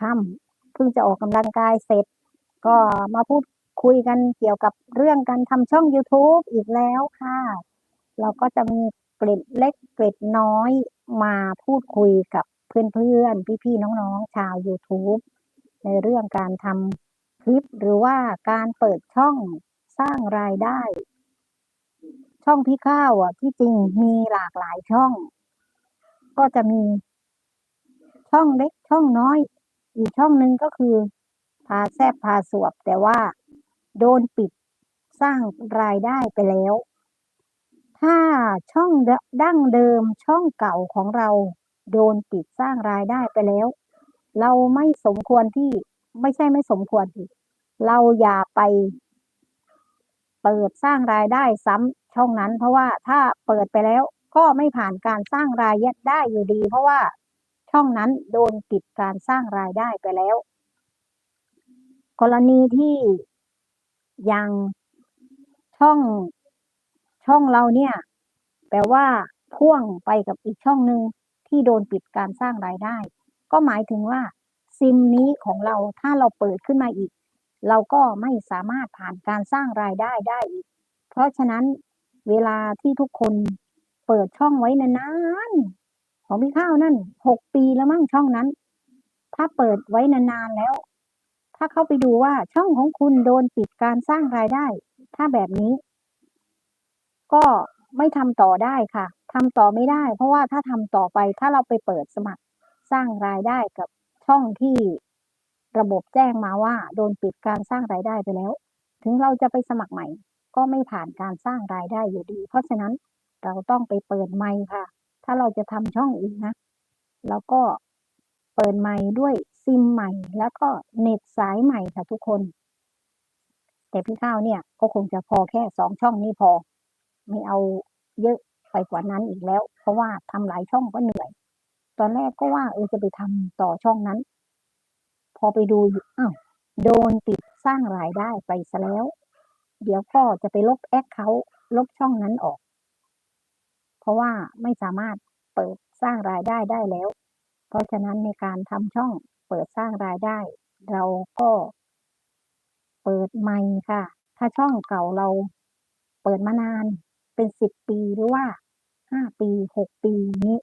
ค่ำเพิ่งจะออกกำลังกายเสร็จ ก็มาพูดคุยกันเกี่ยวกับเรื่องการทำช่อง YouTube อีกแล้วค่ะ เราก็จะมีเกร็ดเล็กเกร็ดน้อยมาพูดคุยกับเพื่อนๆ พี่ๆ น้องๆ ชาว YouTube ในเรื่องการทำคลิปหรือว่าการเปิดช่องสร้างรายได้ ช่องพี่ข้าวอะที่จริงมีหลากหลายช่อง ก็จะมีช่องเล็กช่องน้อย อีกช่องหนึ่งก็คือ พาแซบพาสวบ แต่ว่าโดนปิดสร้างรายได้ไปแล้ว ถ้าช่องดดั้งเดิมช่องเก่าของเราโดนปิดสร้างรายได้ไปแล้ว เราไม่สมควรที่ไม่ใช่ไม่สมควรที่เราอย่าไป เปิดสร้างรายได้ซ้ำช่องนั้น เพราะว่าถ้าเปิดไปแล้วก็ไม่ผ่านการสร้างรายได้อยู่ดี เพราะว่า ช่องนั้นโดนปิดการสร้างรายได้ไปแล้ว กรณีที่ย่างช่องช่องเราเนี่ย แปลว่าพ่วงไปกับอีกช่องหนึ่งที่โดนปิดการสร้างรายได้ ก็หมายถึงว่าซิมนี้ของเราถ้าเราเปิดขึ้นมาอีก เราก็ไม่สามารถผ่านการสร้างรายได้ได้อีก เพราะฉะนั้นเวลาที่ทุกคนเปิดช่องไว้นาน ของพี่ข้าวนั่นหกปีแล้วมั้งช่องนั้น ถ้าเปิดไว้นานๆแล้ว ถ้าเข้าไปดูว่าช่องของคุณโดนปิดการสร้างรายได้ ถ้าแบบนี้ ก็ไม่ทำต่อได้ค่ะทำต่อไม่ได้ เพราะว่าถ้าทำต่อไปถ้าเราไปเปิดสมัครสร้างรายได้กับช่องที่ระบบแจ้งมาว่า โดนปิดการสร้างรายได้ไปแล้ว ถึงเราจะไปสมัครใหม่ ก็ไม่ผ่านการสร้างรายได้อยู่ดี เพราะฉะนั้นเราต้องไปเปิดไมค์ค่ะ ถ้าเราจะทำช่องอีกนะ แล้วก็เปิดไมค์ด้วยซิมใหม่ แล้วก็เน็ตสายใหม่ค่ะทุกคน แต่พี่ข้าวเนี่ยก็คงจะพอแค่สองช่องนี้พอ ไม่เอาเยอะไปกว่านั้นอีกแล้ว เพราะว่าทำหลายช่องก็เหนื่อย ตอนแรกก็ว่าเออจะไปทำต่อช่องนั้น พอไปดูอ้าวโดนปิดสร้างรายได้ไปซะแล้ว เดี๋ยวก็จะไปลบแอคเขาลบช่องนั้นออก ราะว่าไม่สามารถเปิดสร้างรายได้ได้แล้ว เพราะฉะนั้นในการทำช่องเปิดสร้างรายได้ เราก็เปิดใหม่ค่ะ ถ้าช่องเก่าเราเปิดมานานเป็นสิบปีหรือว่าห้าปีหกปีนี้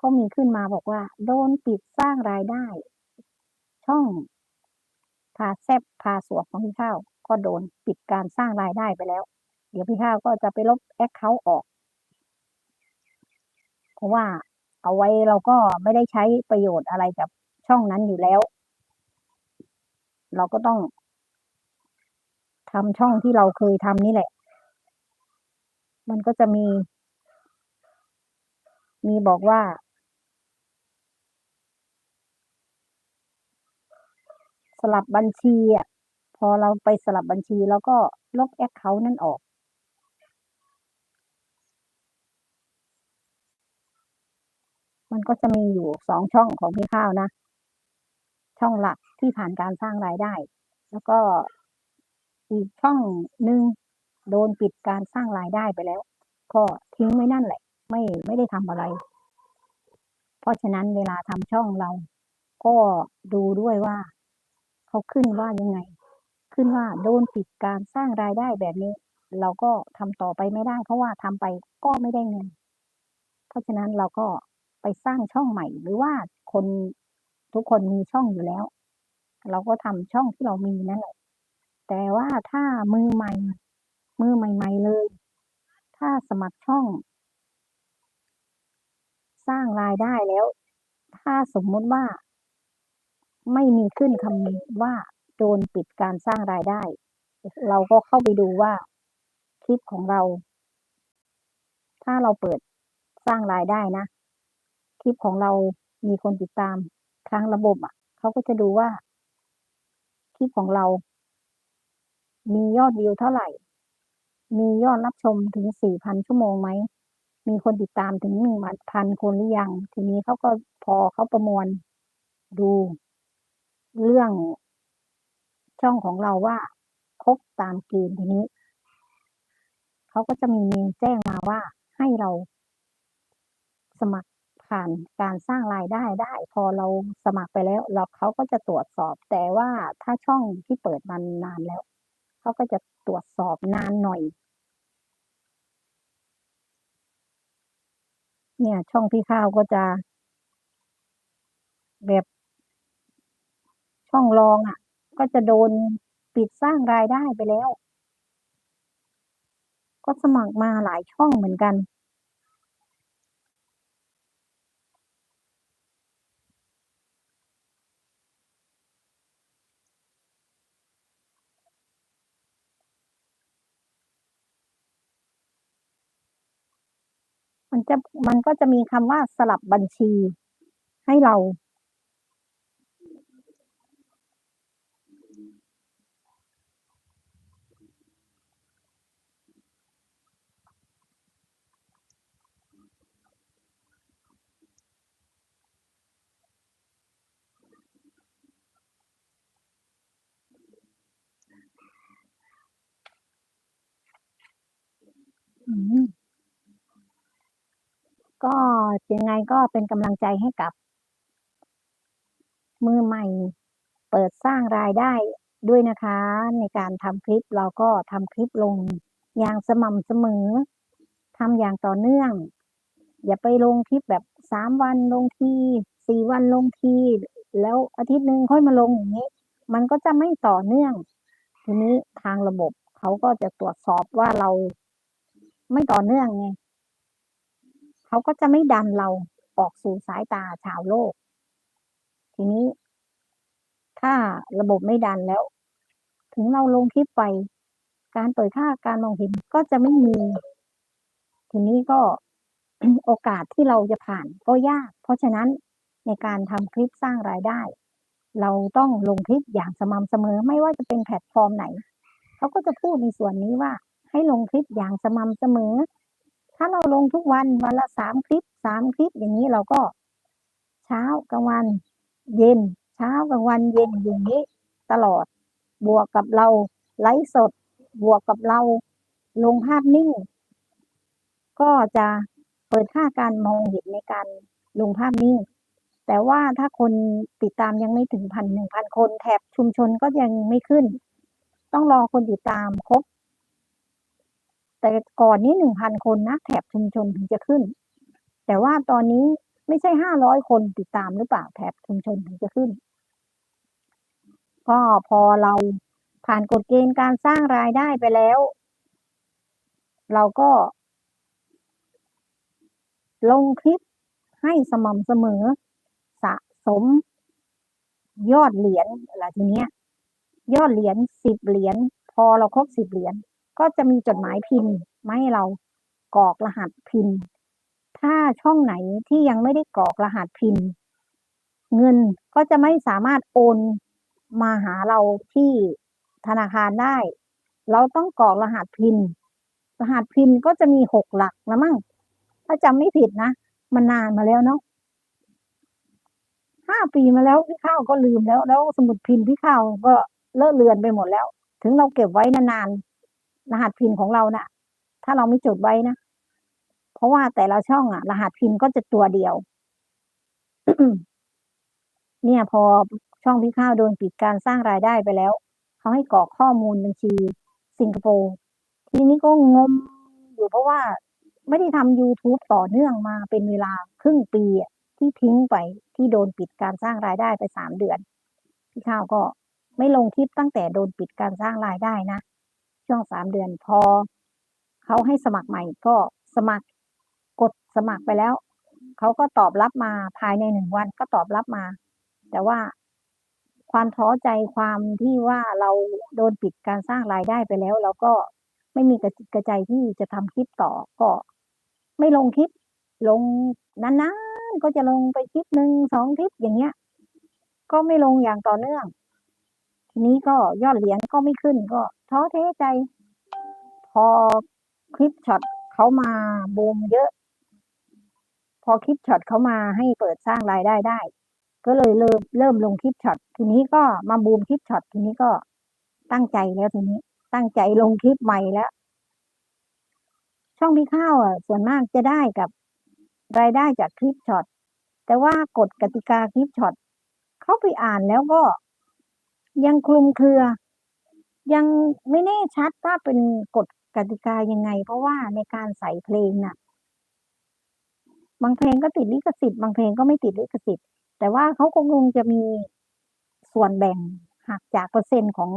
ก็มีขึ้นมาบอกว่า โดนปิดสร้างรายได้ ช่องพาแซบพาสวบของพี่ข้าวก็โดนปิดการสร้างรายได้ไปแล้ว เดี๋ยวพี่ข้าวก็จะไปลบแอคเคาท์ออก ราะว่าเอาไว้เราก็ไม่ได้ใช้ประโยชน์อะไรกับช่องนั้นอยู่แล้ว เราก็ต้องทำช่องที่เราเคยทำนี่แหละ มันก็จะมี มีบอกว่า สลับบัญชีอะพอเราไปสลับบัญชีแล้วก็ลบแอคเคาท์นั่นออก มันก็จะมีอยู่สองช่องของพี่ข้าวนะ ช่องหลักที่ผ่านการสร้างรายได้ แล้วก็อีกช่องหนึ่งโดนปิดการสร้างรายได้ไปแล้ว ก็ทิ้งไว้นั่นแหละ ไม่ไม่ได้ทำอะไร เพราะฉะนั้นเวลาทำช่องเรา ก็ดูด้วยว่า เขาขึ้นว่ายังไง ขึ้นว่าโดนปิดการสร้างรายได้แบบนี้ เราก็ทำต่อไปไม่ได้ เพราะว่าทำไปก็ไม่ได้เงิน เพราะฉะนั้นเราก็ ไปสร้างช่องใหม่ หรือว่าคนทุกคนมีช่องอยู่แล้ว เราก็ทำช่องที่เรามีนั่นแหละ แต่ว่าถ้ามือใหม่ มือใหม่ ๆ เลย ถ้าสมัครช่อง สร้างรายได้แล้ว ถ้าสมมุติว่า ไม่มีขึ้นคำว่าโดนปิดการสร้างรายได้ เราก็เข้าไปดูว่าคลิปของเรา ถ้าเราเปิดสร้างรายได้นะ คลิปของเรามีคนติดตามทางระบบอะเขาก็จะดูว่า คลิปของเรา มียอดวิวเท่าไหร่ มียอดรับชมถึง4,000ชั่วโมงไหม มีคนติดตามถึง1,000คนหรือยัง ทีนี้เขาก็พอเขาประมวลดูเรื่องช่องของเราว่าครบตามเกณฑ์ทีนี้เขาก็จะมีเมลแจ้งมาว่าให้เราสมัคร ผ่านการสร้างรายได้ได้ พอเราสมัครไปแล้ว เราเขาก็จะตรวจสอบ แต่ว่าถ้าช่องที่เปิดมานานแล้ว เขาก็จะตรวจสอบนานหน่อย เนี่ย ช่องพี่ข้าวก็จะ แบบช่องรองอะ ก็จะโดนปิดสร้างรายได้ไปแล้ว ก็สมัครมาหลายช่องเหมือนกัน มันจะมันก็จะมีคำว่าสลับบัญชีให้เรา ก็ยังไงก็เป็นกำลังใจให้กับ มือใหม่ เปิดสร้างรายได้ด้วยนะคะ ในการทำคลิปเราก็ทำคลิปลงอย่างสม่ำเสมอทำอย่างต่อเนื่อง อย่าไปลงคลิปแบบ3วันลงที4วันลงที แล้วอาทิตย์หนึ่งค่อยมาลงอย่างงี้ มันก็จะไม่ต่อเนื่อง ทีนี้ทางระบบเขาก็จะตรวจสอบว่าเราไม่ต่อเนื่องไง เขาก็จะไม่ดันเราออกสู่สายตาชาวโลก ทีนี้ ถ้าระบบไม่ดันแล้ว ถึงเราลงคลิปไปการเผยแพร่การมองเห็นก็จะไม่มี ทีนี้ก็โอกาสที่เราจะผ่านก็ยาก เพราะฉะนั้นในการทำคลิปสร้างรายได้ เราต้องลงคลิปอย่างสม่ำเสมอไม่ว่าจะเป็นแพลตฟอร์มไหน เขาก็จะพูดในส่วนนี้ว่า ให้ลงคลิปอย่างสม่ำเสมอ ถ้าเราลงทุกวันวันละ3คลิป3คลิปอย่างงี้เราก็ เช้ากลางวัน เย็น เช้ากลางวันเย็นอย่างงี้ ตลอดบวกกับเราไลฟ์สด บวกกับเราลงภาพนิ่ง ก็จะเปิดค่าการมองเห็นในการลงภาพนิ่ง แต่ว่าถ้าคนติดตามยังไม่ถึง1,000 1,000คนแถบชุมชนก็ยังไม่ขึ้น ต้องรอคนติดตามครบ แต่ก่อนนี้1,000คนนะแถบชุมชนถึงจะขึ้น แต่ว่าตอนนี้ไม่ใช่500คนติดตามหรือเปล่าแถบชุมชนถึงจะขึ้น ก็พอเราผ่านกฎเกณฑ์การสร้างรายได้ไปแล้ว เราก็ ลงคลิปให้สม่ำเสมอ สะสม ยอดเหรียญล่ะทีเนี้ย ยอดเหรียญ10เหรียญพอเราครบ10เหรียญ ก็จะมีจดหมายพิมพ์มาให้เรากรอกรหัสพินถ้าช่องไหนที่ยังไม่ได้กรอกรหัสพินเงินก็จะไม่สามารถโอนมาหาเราที่ธนาคารได้ เราต้องกรอกรหัสพินรหัสพินก็จะมี6หลักแล้วมั้งถ้าจำไม่ผิดนะ มันนานมาแล้วเนาะ5ปีมาแล้วพี่ข้าวก็ลืมแล้ว แล้วสมุดพินพี่ข้าวก็เลอะเลือนไปหมดแล้ว ถึงเราเก็บไว้นานๆ รหัสพินของเราน่ะ ถ้าเราไม่จดไว้นะ เพราะว่าแต่ละช่องอะรหัสพินก็จะตัวเดียว เนี่ยพอช่องพี่ข้าวโดนปิดการสร้างรายได้ไปแล้วเขาให้กรอกข้อมูลบัญชี สิงคโปร์ทีนี้ก็งมอยู่เพราะว่าไม่ได้ทำยูทูบต่อเนื่องมาเป็นเวลาครึ่งปีที่ทิ้งไปที่โดนปิดการสร้างรายได้ไป3เดือน พี่ข้าวก็ไม่ลงคลิปตั้งแต่โดนปิดการสร้างรายได้นะ ช่วง3เดือนพอเขาให้สมัครใหม่ก็สมัครกดสมัครไปแล้วเขาก็ตอบรับมาภายใน1วันก็ตอบรับมา แต่ว่าความท้อใจความที่ว่าเราโดนปิดการสร้างรายได้ไปแล้ว เราก็ไม่มีกระจิตกระใจที่จะทำคลิปต่อก็ ไม่ลงคลิป ลงนานๆก็จะลงไปคลิปหนึ่ง2คลิปอย่างเงี้ย ก็ไม่ลงอย่างต่อเนื่อง ทีนี้ก็ยอดเหรียญก็ไม่ขึ้นก็ท้อแท้ใจ พอคลิปช็อตเขามาบูมเยอะ พอคลิปช็อตเขามาให้เปิดสร้างรายได้ได้ ก็เลยเริ่มเริ่มลงคลิปช็อตทีนี้ก็มาบูมคลิปช็อตทีนี้ก็ตั้งใจแล้วทีนี้ ตั้งใจลงคลิปใหม่แล้ว ช่องพี่ข้าวอะส่วนมากจะได้กับรายได้จากคลิปช็อตแต่ว่ากฎกติกาคลิปช็อตเขาไปอ่านแล้วก็ ยังคลุมเครือ ยังไม่แน่ชัดว่าเป็นกฎกติกายังไง เพราะว่าในการใส่เพลงน่ะ บางเพลงก็ติดลิขสิทธิ์บางเพลงก็ไม่ติดลิขสิทธิ์ แต่ว่าเขาคงคงจะมีส่วนแบ่งหักจากเปอร์เซ็นต์ของ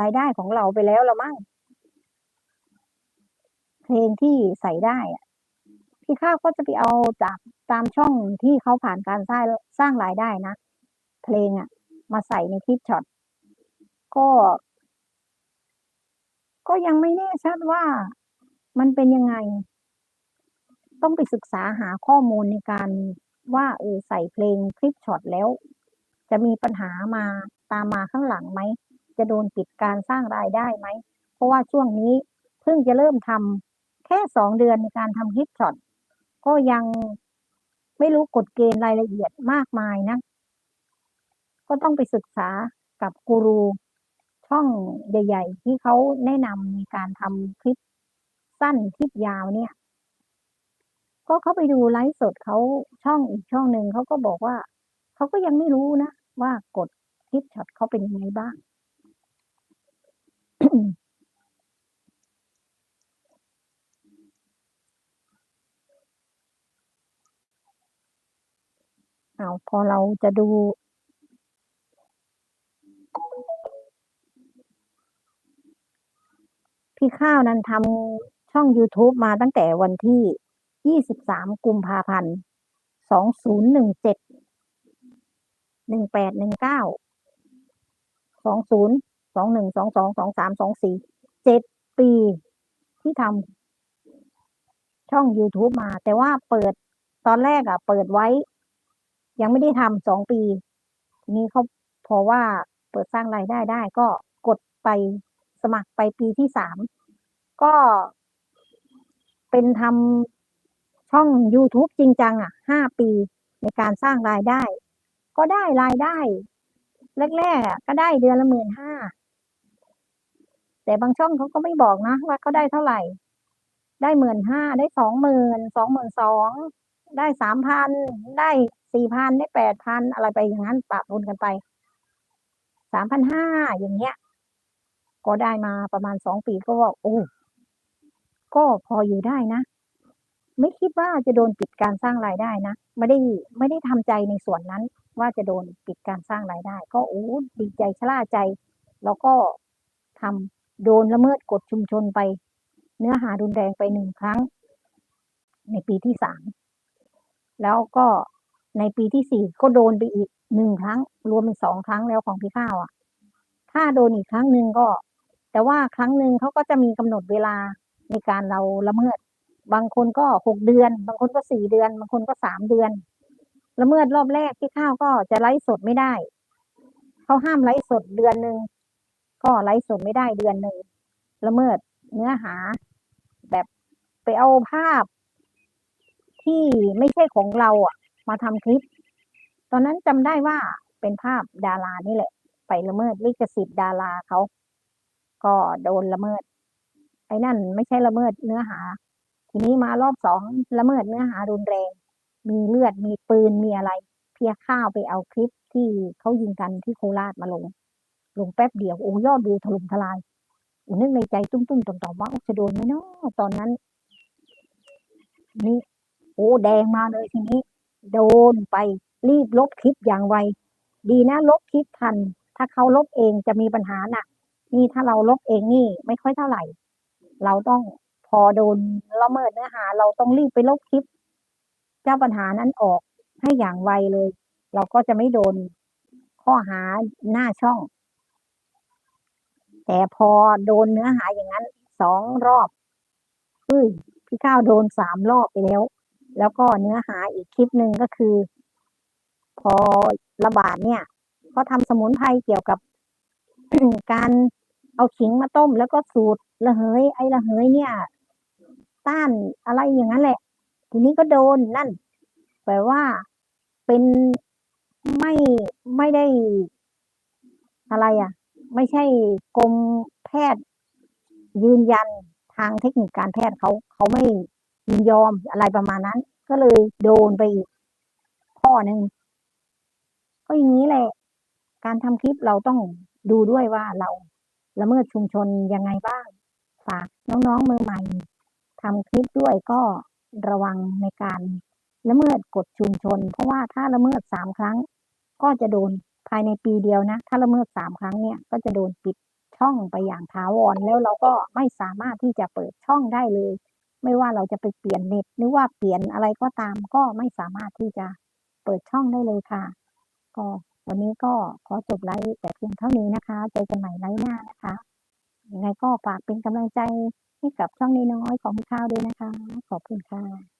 รายได้ของเราไปแล้วละมั้งเพลงที่ใส่ได้อะพี่ข้าวก็จะไปเอาจากตามช่องที่เขาผ่านการสร้างสร้างรายได้นะ เพลงอะมาใส่ในคลิปช็อต ก็ ก็ยังไม่แน่ชัดว่ามันเป็นยังไง ต้องไปศึกษาหาข้อมูลในการว่าเออใส่เพลงคลิปช็อตแล้ว จะมีปัญหามาตามมาข้างหลังไหม จะโดนปิดการสร้างรายได้ไหม เพราะว่าช่วงนี้เพิ่งจะเริ่มทำแค่สองเดือนในการทำคลิปช็อตก็ยังไม่รู้กฎเกณฑ์รายละเอียดมากมายนะ ก็ต้องไปศึกษากับกูรู ช่องใหญ่ ๆ ที่เขาแนะนำในการทำคลิปสั้นคลิปยาวเนี่ย ก็เขาไปดูไลฟ์สดเขาช่องอีกช่องหนึ่งเขาก็บอกว่าเขาก็ยังไม่รู้นะ ว่ากฎคลิปช็อตเขาเป็นยังไงบ้างเอาพอเราจะดู พี่ข้าวนั้นทำช่อง YouTube มาตั้งแต่วันที่ 23 กุมภาพันธ์ 2017 1819 20 21 22 23 24 7 ปีที่ทำช่อง YouTube มา แต่ว่าเปิดตอนแรกอะเปิดไว้ ยังไม่ได้ทำสองปี ทีนี้เขาพอว่าเปิดสร้างรายได้ได้ก็กดไป สมัครไปปีที่สามก็เป็นทำช่อง YouTube จริงจัง อะห้าปีในการสร้างรายได้ ก็ได้รายได้ แรกๆก็ได้เดือนละหมื่นห้าแต่บางช่องเขาก็ไม่บอกนะว่าเขาได้เท่าไหร่ ได้หมื่นห้าได้สองหมื่นสองหมื่นสองได้สามพันได้สี่พันได้แปดพันอะไรไปอย่างนั้นปะปนกันไปสามพันห้าอย่างเงี้ย ก็ได้มาประมาณสองปีก็ว่าโอ้ก็พออยู่ได้นะ ไม่คิดว่าจะโดนปิดการสร้างรายได้นะไม่ได้ไม่ได้ทำใจในส่วนนั้น ว่าจะโดนปิดการสร้างรายได้ ก็โอ้ดีใจชล่าใจ แล้วก็ทำโดนละเมิดกฎชุมชนไป เนื้อหารุนแรงไปหนึ่งครั้ง ในปีที่สามแล้วก็ในปีที่สี่ก็โดนไปอีกหนึ่งครั้ง รวมเป็นสองครั้งแล้วของพี่ข้าวอะ ถ้าโดนอีกครั้งหนึ่งก็ แต่ว่าครั้งหนึ่งเขาก็จะมีกำหนดเวลาในการเราละเมิด บางคนก็หกเดือน บางคนก็สี่เดือน บางคนก็สามเดือน ละเมิดรอบแรกพี่ข้าวก็จะไลฟ์สดไม่ได้เขาห้ามไลฟ์สดเดือนหนึ่งก็ไลฟ์สดไม่ได้เดือนหนึ่งละเมิดเนื้อหา แบบไปเอาภาพ ที่ไม่ใช่ของเราอะ มาทำคลิป ตอนนั้นจำได้ว่าเป็นภาพดารานี่แหละ ไปละเมิดลิขสิทธิ์ดาราเขา ก็โดนละเมิด ไอ้นั่นไม่ใช่ละเมิดเนื้อหา ทีนี้มารอบสองละเมิดเนื้อหารุนแรง มีเลือดมีปืนมีอะไร เพียข้าวไปเอาคลิปที่เขายิงกันที่โคราชมาลง ลงแป๊บเดียวโอ้ยอดวิวถล่มทลายอุนึกในใจตุ้มๆต่อมๆว่าจะโดนไหมเนาะตอนนั้น นี่โอ้แดงมาเลยทีนี้ โดนไปรีบลบคลิปอย่างไว ดีนะลบคลิปทัน ถ้าเขาลบเองจะมีปัญหาหนัก นี่ถ้าเราลบเองนี่ไม่ค่อยเท่าไหร่ เราต้องพอโดนละเมิดเนื้อหา เราต้องรีบไปลบคลิป เจ้าปัญหานั้นออกให้อย่างไวเลย เราก็จะไม่โดนข้อหาหน้าช่อง แต่พอโดนเนื้อหาอย่างนั้นสองรอบเฮ้ยพี่ข้าวโดนสามรอบไปแล้ว แล้วก็เนื้อหาอีกคลิปหนึ่งก็คือ พอระบาดเนี่ยเขาทำสมุนไพรเกี่ยวกับการ เอาขิงมาต้มแล้วก็สูตรระเหย ไอ้ระเหยเนี่ย ต้านอะไรอย่างนั้นแหละ ทีนี้ก็โดนนั่นแปลว่าเป็นไม่ไม่ได้อะไรอะ ไม่ใช่กรมแพทย์ยืนยันทางเทคนิคการแพทย์เขาเขาไม่ยินยอมอะไรประมาณนั้น ก็เลยโดนไปอีกพอหนึ่งก็อย่างนี้แหละ การทำคลิปเราต้องดูด้วยว่าเรา ละเมิดชุมชนยังไงบ้าง ฝากน้องๆมือใหม่ทำคลิปด้วยก็ระวังในการละเมิดกฎชุมชน เพราะว่าถ้าละเมิดสามครั้ง ก็จะโดนภายในปีเดียวนะ ถ้าละเมิดสามครั้งเนี่ยก็จะโดนปิดช่องไปอย่างถาวรแล้วเราก็ไม่สามารถที่จะเปิดช่องได้เลย ไม่ว่าเราจะไปเปลี่ยนเน็ตหรือว่าเปลี่ยนอะไรก็ตาม ก็ไม่สามารถที่จะเปิดช่องได้เลยค่ะ ก็ วันนี้ก็ขอจบไลฟ์แต่เพียงเท่านี้นะคะเจอกันใหม่ไลฟ์หน้านะคะยังไงก็ฝากเป็นกำลังใจให้กับช่องน้อยๆของพี่ข้าวด้วยนะคะ ขอบคุณค่ะ